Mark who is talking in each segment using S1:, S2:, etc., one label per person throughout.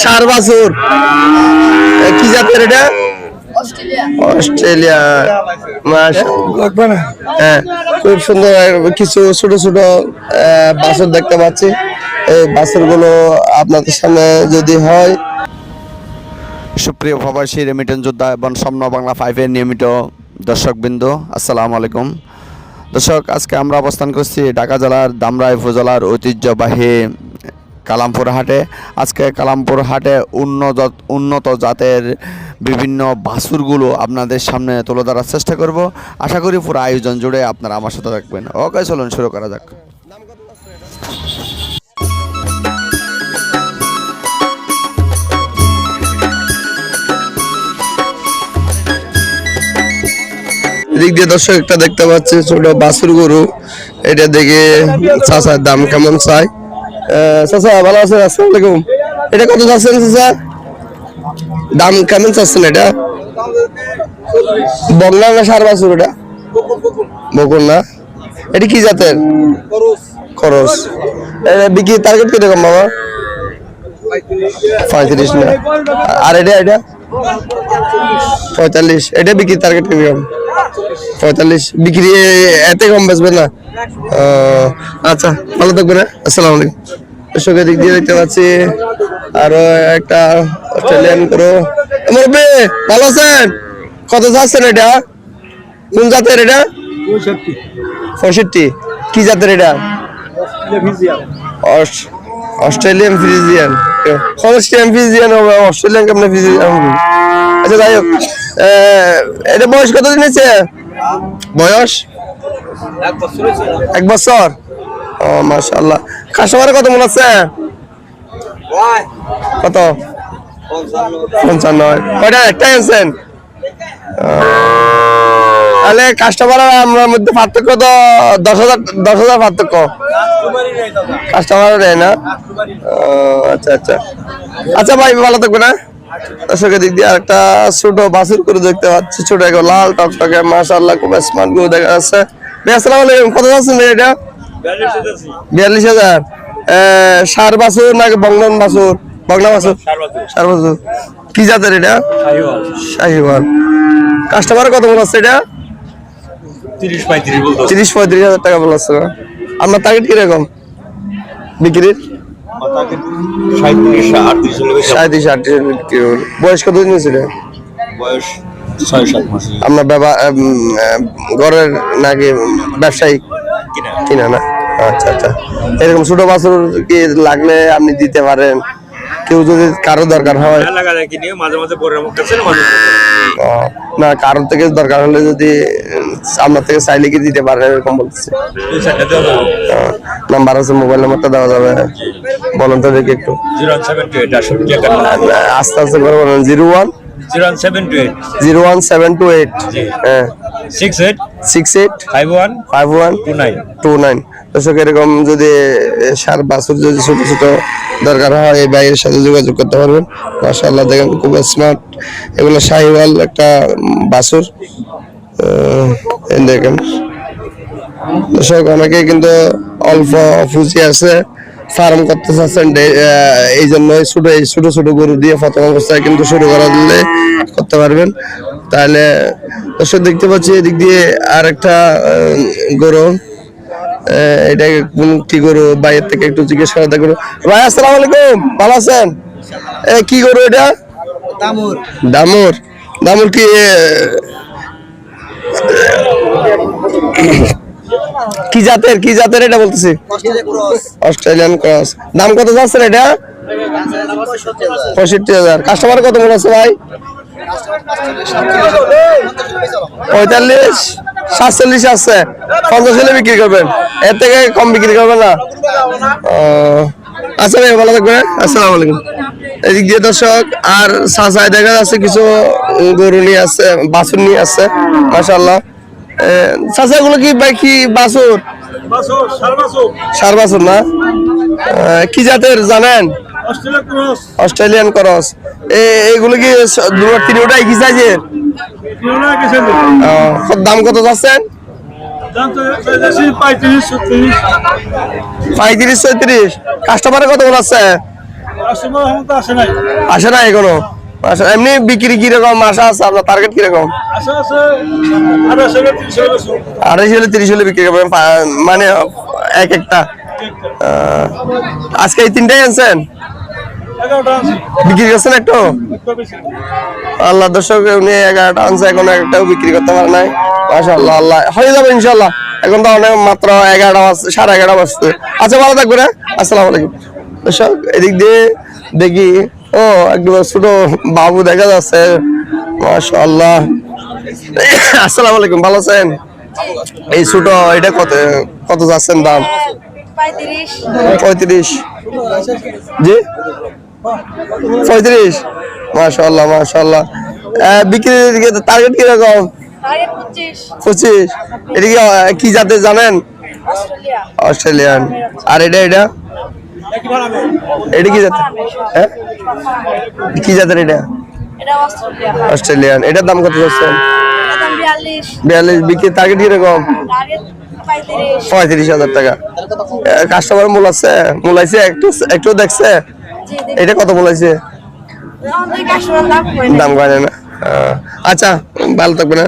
S1: সার বাছুর। কি জাতের এটা? অস্ট্রেলিয়া। হ্যাঁ খুব সুন্দর কিছু ছোট ছোট আহ, বাছুর দেখতে পাচ্ছি। এই বাছুরগুলো আপনাদের সামনে যদি হয়।
S2: সুপ্রিয় প্রবাসী রেমিটেন্স যোদ্ধা এবং স্বপ্ন বাংলা ফাইভের নিয়মিত দর্শকবৃন্দ আসসালামু আলাইকুম। দর্শক আজকে আমরা অবস্থান করছি ঢাকা জেলার দামরাই উপজেলার ঐতিহ্যবাহী কালামপুর হাটে। আজকে কালামপুর হাটে উন্নত উন্নত জাতের বিভিন্ন বাছুরগুলো আপনাদের সামনে তুলে ধরার চেষ্টা করব। আশা করি পুরো আয়োজন জুড়ে আপনারা আমার সাথে থাকবেন। ওকে চলুন শুরু করা যাক।
S1: এদিক দিয়ে দর্শক একটা দেখতে পাচ্ছি ছোট বাছুর গরু। এটা দেখে চাচার দাম কেমন আহ, চাচা, ভালো আছেন? আসসালামু আলাইকুম। এটা কত চাচ্ছেন চাচা? দাম কেমন চাচ্ছেন এটা? বগনা না সার বাছুর এটা? বকুল না। এটা কি জাতের? খরচ এটা বিক্রি টার্গেট কীরকম বাবা? পঁয়ত্রিশ না। আর এটা এটা? পঁয়তাল্লিশ। এটা বিক্রি টার্গেট কীরকম? পঁয়তাল্লিশ। বিক্রি এতে কম বেচবে না? আচ্ছা ভালো থাকবে না আসসালামু আলাইকুম। দর্শকের দিক দিয়ে দেখতে পাচ্ছি আরও একটা অস্ট্রেলিয়ান করো মুরব্বী ভালো আছেন? কত যাচ্ছেন এটা? কোন জাতের এটা? পঁয়ষট্টি। কি জাতের এটা? Aus- Australian Friesian Australian Friesian হবে অস্ট্রেলিয়ান কেমন ফ্রিজিয়ান হবে? আচ্ছা যাই হোক। এটা বয়স কত দিন হয়েছে বয়স? এক বছর? ও মাশাল্লাহ কাস্টমারে কত মনে আছে কত? পঞ্চান্ন। কয়টা? একটাই আনছেন? তাহলে কাস্টমার আমরা মধ্যে পার্থক্য তো দশ হাজার দশ হাজার পার্থক্য। কাস্টমার নেয় না? আচ্ছা আচ্ছা। আচ্ছা ভাই ভালো থাকবে না দর্শকের দিক দিয়ে আরেকটা ছোট বাছুর করে দেখতে পাচ্ছি। ছোট লাল টকটকে মাশাআল্লাহ খুব স্মার্ট গরু দেখা যাচ্ছে। আসসালামু আলাইকুম কত যাচ্ছেন ভাই এটা? বিয়াল্লিশ হাজার। সার বাছুর নাকি বংলন বাছুর? বগনা বাছুর? সার বাছুর। কি জাতের এটা? শাহিওয়াল। কাস্টমার কত হচ্ছে এটা?
S3: তিরিশ পঁয়ত্রিশ
S1: হাজার টাকা বলছে আপনার টার্গেট কীরকম বিক্রির?
S3: সাঁত্রিশ আটত্রিশ।
S1: বয়স কত দিন ছিল
S3: বয়স
S1: ব্যবসা ঘরের নাকি ব্যবসায়িক
S3: কিনা।
S1: না? আচ্ছা আচ্ছা। এরকম ছোট বাছুর কি লাগলে আপনি দিতে পারেন? কেউ যদি কারও দরকার হয়। না কারোর থেকে দরকার হলে যদি আপনার থেকে চাইলে কি দিতে পারেন এরকম বলতেছে। নাম্বার আছে মোবাইল নাম্বারটা দেওয়া যাবে। বলেন তো দেখি একটু।
S3: একান্ন
S1: আস্তে আস্তে করে বলেন zero one
S3: zero one seven two eight.
S1: Zero one seven two eight. হ্যাঁ।
S3: Six eight.
S1: Six eight.
S3: Five one.
S1: Five one.
S3: Two nine.
S1: Two nine. দর্শক এরকম যদি সার বাছুর যদি ছোট ছোট দরকার হয় এই বাইরের সাথে যোগাযোগ করতে পারবেন। মাশাআল্লাহ দেখেন খুব স্মার্ট এগুলো শাহিওয়াল একটা বাছুর। দেখেন। দর্শক অনেকে কিন্তু অল্প পুঁজি আছে। ফার্ম করতে চাচ্ছেন এই জন্য ছোট ছোট ছোট গরু দিয়ে প্রথম অবস্থায় কিন্তু শুরু করা দিলে করতে পারবেন। তাহলে দর্শক দেখতে পাচ্ছি এদিক দিয়ে আর একটা গরু। এটা কোন কি গরু বাইরের থেকে একটু জিজ্ঞেস করা গরু ভাই আসসালামু আলাইকুম ভালো আছেন? এ কি গরু এটা? দামুর। দামুর। দামুর কি কি জাতের কি জাতের এটা বলতেছি? Australian cross. দাম কত যাচ্ছে এটা? পঁয়ষট্টি হাজার। কাস্টমার কত মনে আছে ভাই? পঁয়তাল্লিশ? সাতচল্লিশ আছে। পঞ্চাশ হলে বিক্রি করবেন। এর থেকে কম বিক্রি করবেন না? আচ্ছা ভাই, ভালো থাকবেন আসসালামু আলাইকুম। এদিক দিয়ে দর্শক, আর সাসায় দেখা যাচ্ছে কিছু গরু নিয়ে আছে বাছুর নিয়ে আছে মাশাল্লাহ চাচা গুলো কি ভাই কি বাছুর? সার বাছুর। না? কি জাতের জানেন? Australian cross. এইগুলো কি দুটো তিনটা কি সাইজের দাম কত যাচ্ছেন পঁয়ত্রিশ ছত্রিশ। কাস্টমারে কত আছে? আসে না এখনও? আসে এমনি বিক্রি কীরকম? আশা আছে আপনার? টার্গেট কীরকম? আড়াইশো হলে তিরিশ হলে বিক্রি করবেন মানে এক একটা। আজকে এই তিনটাই আনছেন? বিক্রি করছেন একটু? আল্লাহ দর্শক উনি এগারোটা আনছে এখন একটাও বিক্রি করতে পারে নাই। মাসা আল্লাহ। আল্লাহ হয়ে যাবে ইনশাল্লাহ এখন তো অনেক মাত্র এগারোটা বাজছে সাড়ে এগারোটা বাজছে। আচ্ছা ভালো থাকবে না আসসালামু আলাইকুম। দর্শক এদিক দিয়ে দেখি ও একদম ছোট বাবু দেখা যাচ্ছে। মাসা আল্লাহ আসসালামু আলাইকুম ভালো আছেন? এই ছোট এটা কত কত যাচ্ছেন দাম?
S4: পঁয়ত্রিশ।
S1: জি? পঁয়ত্রিশ? মাশাল্লাহ মাশাল্লাহ বিক্রির টার্গেট কীরকম?
S4: পঁচিশ।
S1: এটা কি আহ, জাতে জানেন?
S4: অস্ট্রেলিয়া।
S1: অস্ট্রেলিয়ান। আর এটা এটা? এটা কি জাতের হ্যাঁ? কি জাতের এটা?
S4: এটা
S1: অস্ট্রেলিয়ান। এটার দাম কত যাচ্ছেন
S4: বিয়াল্লিশ।
S1: বিয়াল্লিশ। বিক্রির টার্গেট কীরকম
S4: পঁয়ত্রিশ।
S1: হাজার টাকা। কাস্টমার মূল আছে? একটু একটু দেখছে? এটা কত
S4: হয় না
S1: দাম করে না। আচ্ছা ভালো থাকবে না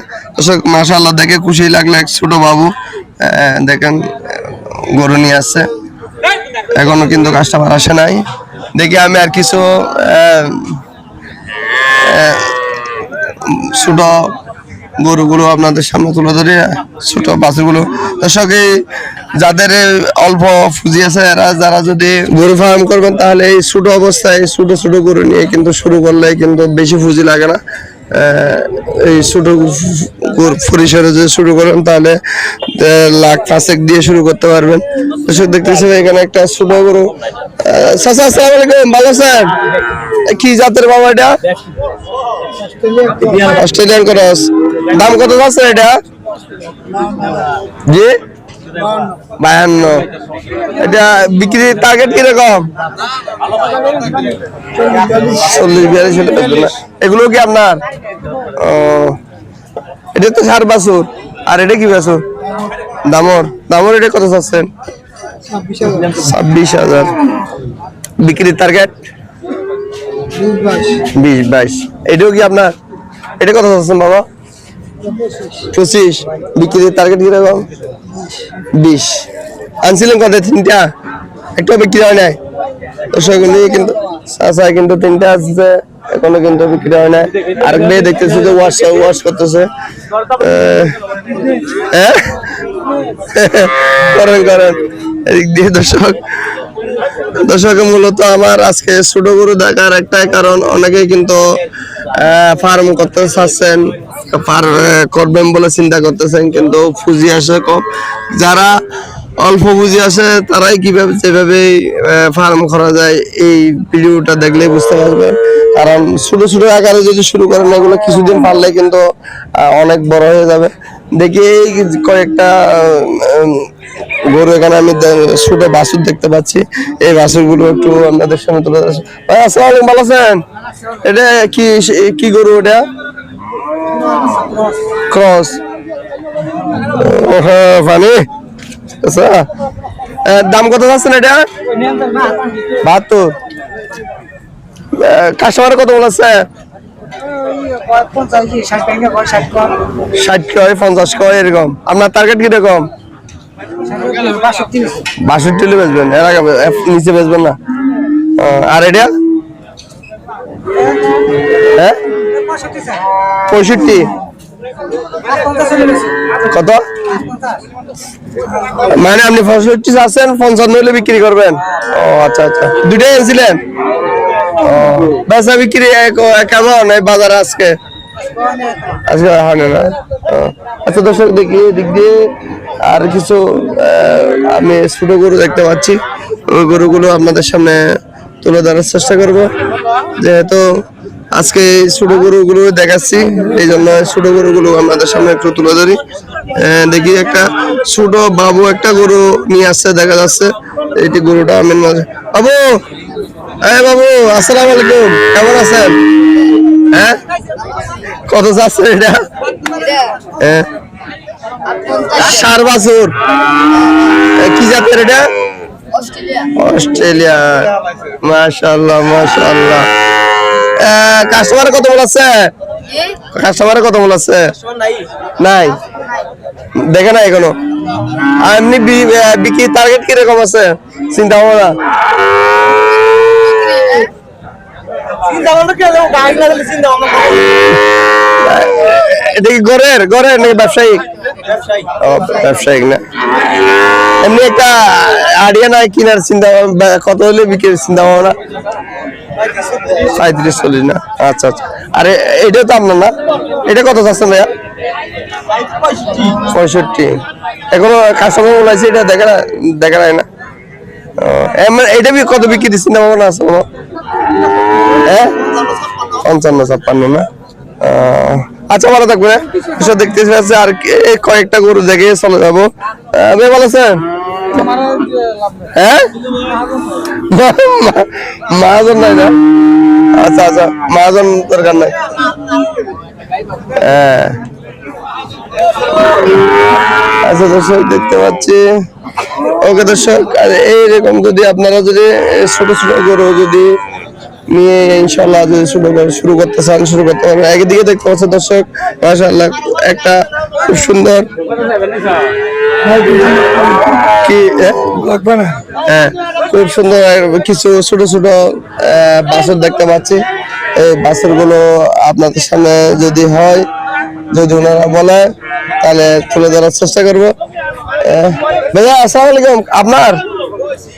S1: মাশাআল্লাহ দেখে খুশি লাগল এক ছোট বাবু। দেখেন গরু নিয়ে আসছে। এখনও কিন্তু কাস্টমার আসে নাই। দেখি আমি আর কিছু ছোট গরুগুলো আপনাদের সামনে তুলে ধরি ছোট বাছুরগুলো। দর্শক, এই যাদের অল্প পুঁজি আছে, এরা, যারা যদি গরু ফার্ম করবেন, তাহলে এই ছোট অবস্থায় ছোট ছোট গরু নিয়ে কিন্তু শুরু করলে কিন্তু বেশি পুঁজি লাগে না। এই ছোট পরিসরে যদি শুরু করেন তাহলে লাখ পাঁচেক দিয়ে শুরু করতে পারবেন। দর্শক দেখতেছেন এখানে একটা ছোট গরু। আহ, চাচা আসসালামু আলাইকুম। ভালো আছেন? কি জাতের বাবা এটা? Australian cross. দাম কত আছে এটা? জি? বায়ান্ন এটা বিক্রির টার্গেট কীরকম? চল্লিশ, বিয়াল্লিশ এগুলো কি আপনার? এটা তো সার বাছুর। আর এটা কি বাছুর? দামর। দামর এটা কত চাচ্ছেন? ছাব্বিশ হাজার। বিক্রির টার্গেট বিশ, বাইশ। এটাও কি আপনার? এটা কত চাচ্ছেন বাবা? পঁচিশ। বিক্রির টার্গেট কীরকম? বিশ। আনছিলেন কত তিনটা। একটা বিক্রি হয় নাই। কিন্তু চাচা কিন্তু তিনটা আসছে এখনও কিন্তু বিক্রি হয় নাই। দেখতেছি যে ওয়াশ ওয়াশ করতেছে। করেন করেন। এদিক দিয়ে দর্শক। দর্শক, মূলত আমার আজকে ছোট গরু দেখার একটাই কারণ, অনেকেই কিন্তু ফার্ম করতে চাচ্ছেন। ফার করবেন বলে চিন্তা করতেছেন, কিন্তু পুঁজি আসে কম। যারা অল্প পুঁজি আসে, তারাই কীভাবে যেভাবে ফার্ম করা যায়, এই ভিডিওটা দেখলেই বুঝতে পারবেন। কারণ ছোট ছোট আকারে যদি শুরু করেন, এগুলো কিছুদিন পারলে কিন্তু অনেক বড় হয়ে যাবে। দেখি কয়েকটা গরু এখানে আমি ছোট বাছুর দেখতে পাচ্ছি। এই বাছুরগুলো একটু আপনাদের সামনে তুলে ভাই ভালো আছেন? এটা কি কি গরু এটা? ক্রস ফানি আচ্ছা দাম কত যাচ্ছেন এটা? বাহাত্তর। কাস্টমার কত বলেছে ষাট কয়, পঞ্চাশ এরকম। আপনার টার্গেট কীরকম? বাষট্টি বেচবেন, এর নিচে বেচবেন না। আর এটা? হ্যাঁ? পঁয়ষট্টি। কত? মানে আপনি পঁয়ষট্টি আছেন পঞ্চান্ন হলে বিক্রি করবেন? ও আচ্ছা আচ্ছা। দুটাই এনেছিলেন ও, বেচা বিক্রি কেমন এই বাজারে আজকে? আজকে হয় না আচ্ছা দর্শক, দেখি দিক দিয়ে আর কিছু আমি ছোট গরু দেখতে পাচ্ছি। ওই গরুগুলো আপনাদের সামনে তুলে ধরার চেষ্টা করব। যেহেতু আজকে ছোট গরুগুলো দেখাচ্ছি এই জন্য ছোট গরুগুলো আপনাদের সামনে একটু তুলে ধরি। দেখি একটা ছোট বাবু একটা গরু নিয়ে আসছে দেখা যাচ্ছে এইটি গরুটা আমি মাঝে। বাবু! এই বাবু আসসালাম আলাইকুম কেমন আছেন? হ্যাঁ কত চাচ্ছে এটা? হ্যাঁ সার বাছুর। কি জাতের এটা?
S4: অস্ট্রেলিয়া।
S1: মাশাআল্লাহ মাশাআল্লাহ। কাস্টমার কত বলেছে কাস্টমার কত বলেছে নাই। দেখে না এখনও? আর এমনি বিক্রির বিক্রি টার্গেট কীরকম আছে? চিন্তা ভাবনা এটা কি ঘরের ঘরের নাকি ব্যবসায়িক? ও ব্যবসায়িক না। এমনি একটা কিনার চিন্তা কত হলে বিক্রির চিন্তা ভাবনা? চল্লিশ না? আচ্ছা আচ্ছা। আরে এটা তো আপনার না? এটা কত চাচ্ছেন ভাইয়া? পঁয়ষট্টি। এখনও কাস্টমার এটা দেখা না- দেখা যায় না। ও, এমন- এটা বি- কত বিক্রি চিন্তা ভাবনা আছে হ্যাঁ? পঞ্চান্ন ছাপ্পান্ন না? আহ, আচ্ছা ভালো থাকবে এসব দেখতে পাচ্ছি আর কয়েকটা গরু দেখে চলে যাব। ভালো আছেন? হ্যাঁ? নাই না আচ্ছা আচ্ছা দরকার নাই হ্যাঁ আচ্ছা দেখতে পাচ্ছি ওকে দর্শক আর এইরকম যদি আপনারা যদি ছোট ছোট গরু যদি নিয়ে ইনশাল্লাহ যদি শুরু করে শুরু করতে চান শুরু করতে পারবেন একদিকে দেখতে পাচ্ছেন দর্শক, মাশাআল্লাহ, একটা খুব সুন্দর কি হ্যাঁ? খুব সুন্দর কিছু ছোট ছোট বাছুর দেখতে পাচ্ছি। এই বাছুরগুলো আপনাদের সামনে যদি হয়, যদি ওনারা বলে, তাহলে তুলে ধরার চেষ্টা করব। ভাইয়া, আসসালামু আপনার?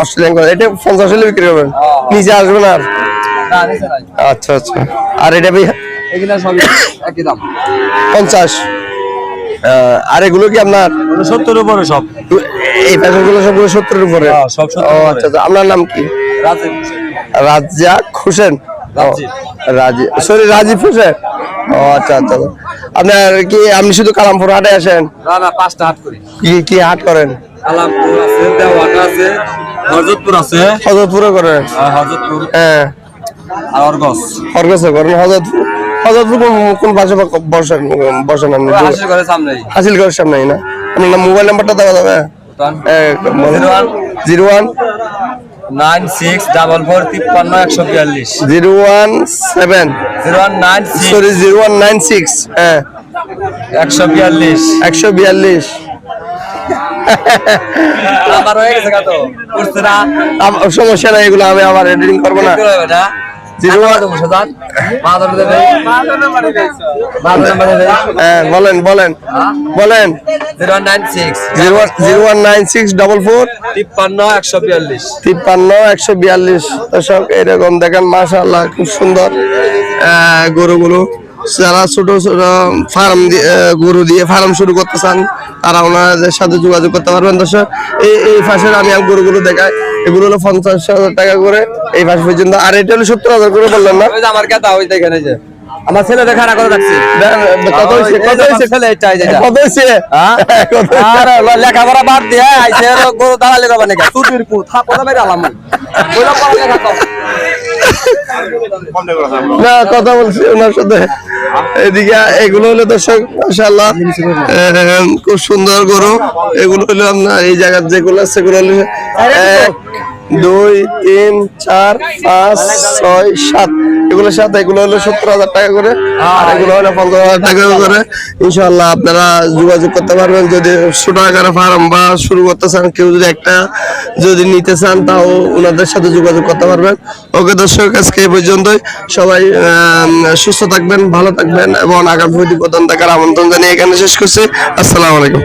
S1: অস্ট্রেলিয়ান এটা পঞ্চাশ হলে বিক্রি করবেন নিচে আসবে না আর? আচ্ছা আচ্ছা। আর এটা পঞ্চাশ। আর এগুলো কি আপনার
S3: সত্তর উপরে সব।
S1: এই ফ্যাশনগুলো সবগুলো উপরে?
S3: হ্যাঁ, সব
S1: ও আচ্ছা আচ্ছা। আপনার নাম কি? রাজ্জাক হোসেন। রাজি সরি রাজীব। হোসেন? ও আচ্ছা আচ্ছা আচ্ছা। আপনার কি আপনি শুধু কালামপুর হাটে আসেন?
S3: না না পাঁচটা হাট করি।
S1: কি কি হাট করেন?
S3: আলামপুর আছে দেওয়াটা আছে আছে।
S1: হজরতপুরে
S3: আর
S1: হ্যাঁ
S3: আর অরগস।
S1: হজরতপুর হজরতপুর কোন- কোন পাশে বা- বসেন বসেন
S3: ঘরের সামনেই
S1: হাসিল ঘরের সামনেই। না? আপনার মোবাইল নাম্বারটা দেওয়া যাবে?
S3: Zero one
S1: zero
S3: nine six double four তিপ্পান্ন একশো বিয়াল্লিশ।
S1: Zero one seven.
S3: Zero one nine
S1: sorry zero one nine six. হ্যাঁ
S3: একশো বিয়াল্লিশ।
S1: একশো বিয়াল্লিশ।
S3: আমার হয়ে গেছে কত করছে না।
S1: সমস্যা নাই এগুলো আমি আবার এডিটিং করব না। হ্যাঁ বলেন বলেন। বলেন।
S3: তিপ্পান্ন একশো বিয়াল্লিশ।
S1: এরকম দেখেন খুব সুন্দর আহ, গরুগুলো। যারা ছোট ছোট ফার্ম গরু দিয়ে ফার্ম শুরু করতে চান তারা ওনাদের সাথে যোগাযোগ করতে পারবেন। দর্শক এই এই পাশের আমি গরুগুলো দেখাই। এগুলো হলো পঞ্চাশ হাজার টাকা করে। এই পাশ পর্যন্ত আর এটা হলো সত্তর হাজার করে বললাম না?
S3: যে আমার কথা ওই দেখেন এই যে। আমার ছেলে দেখা করে রাখছি
S1: কত হয়েছে কত হয়েছে
S3: ছেলে এটাই যেটা
S1: কত হয়েছে
S3: আর লেখাপড়া বাদ দিয়ে আইসে গরু দালালি করবে নাকি? তুটির থাপড়া বাইরে আলাম ওইলা পড়ালেখা কর।
S1: না কথা বলছি ওনার সাথে। এদিকে এগুলো হলো দর্শক মাসাল্লাহ খুব সুন্দর গরু। এগুলো হলো আপনার এই জায়গার যেগুলো আছে সেগুলো হলো দুই, তিন, চার, পাঁচ, ছয়, সাত। এগুলো সাত, এগুলো হলো সত্তর হাজার টাকা করে। আর এগুলো হলো পঞ্চাশ হাজার টাকা করে। ইনশাল্লাহ আপনারা যোগাযোগ করতে পারবেন। যদি ছোট আকারে ফার্ম বা শুরু করতে চান, কেউ যদি একটা যদি নিতে চান, তাও ওনাদের সাথে যোগাযোগ করতে পারবেন। ওকে দর্শক, আজকে এই পর্যন্তই। সবাই সুস্থ থাকবেন, ভালো থাকবেন এবং আগামী প্রতিবেদন দেখার আমন্ত্রণ জানিয়ে এখানে শেষ করছি। আসসালামু আলাইকুম।